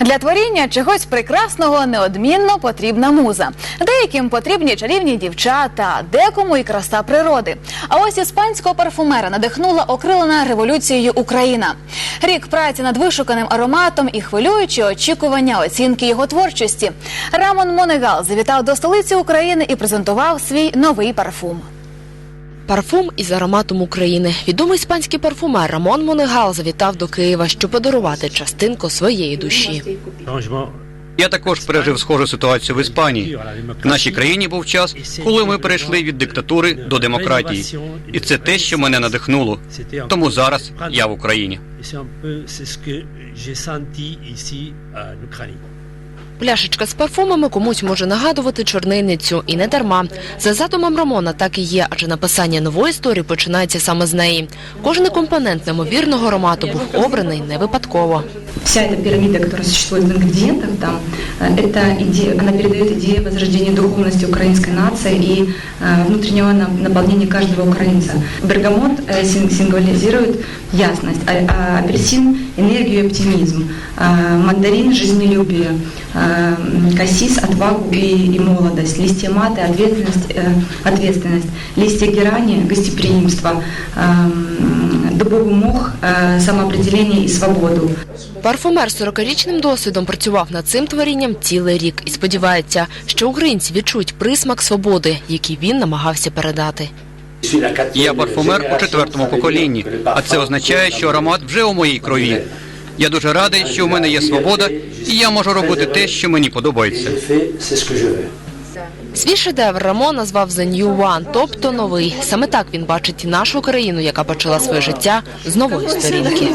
Для творіння чогось прекрасного неодмінно потрібна муза. Деяким потрібні чарівні дівчата, декому і краса природи. А ось іспанського парфумера надихнула окрилена революцією Україна. Рік праці над вишуканим ароматом і хвилюючі очікування оцінки його творчості. Рамон Монегал завітав до столиці України і презентував свій новий парфум. Парфум із ароматом України. Відомий іспанський парфумер Рамон Монегал завітав до Києва, щоб подарувати частинку своєї душі. Я також пережив схожу ситуацію в Іспанії. В нашій країні був час, коли ми перейшли від диктатури до демократії, і це те, що мене надихнуло. Тому зараз я в Україні. Пляшечка з парфумами комусь може нагадувати чорниницю і не дарма. За задумом Рамона так і є, адже написання нової історії починається саме з неї. Кожен компонент немовірного аромату був обраний не випадково. Вся эта пирамида, которая существует в ингредиентах, там, э, это идея, она передает идею возрождения духовности украинской нации и э, внутреннего на- наполнения каждого украинца. Бергамот э, сим- символизирует ясность, а, а апельсин – энергию и оптимизм, а мандарин – жизнелюбие, а, кассис – отвагу и, и молодость, листья маты – ответственность, э, ответственность, листья герани – гостеприимство, а, м, дубовый мох э, – самоопределение и свободу. Парфумер з 40-річним досвідом працював над цим творінням цілий рік і сподівається, що українці відчують присмак свободи, який він намагався передати. Я парфумер у четвертому поколінні, а це означає, що аромат вже у моїй крові. Я дуже радий, що у мене є свобода, і я можу робити те, що мені подобається. Свій шедевр Рамо назвав «The New One», тобто новий. Саме так він бачить нашу країну, яка почала своє життя з нової сторінки.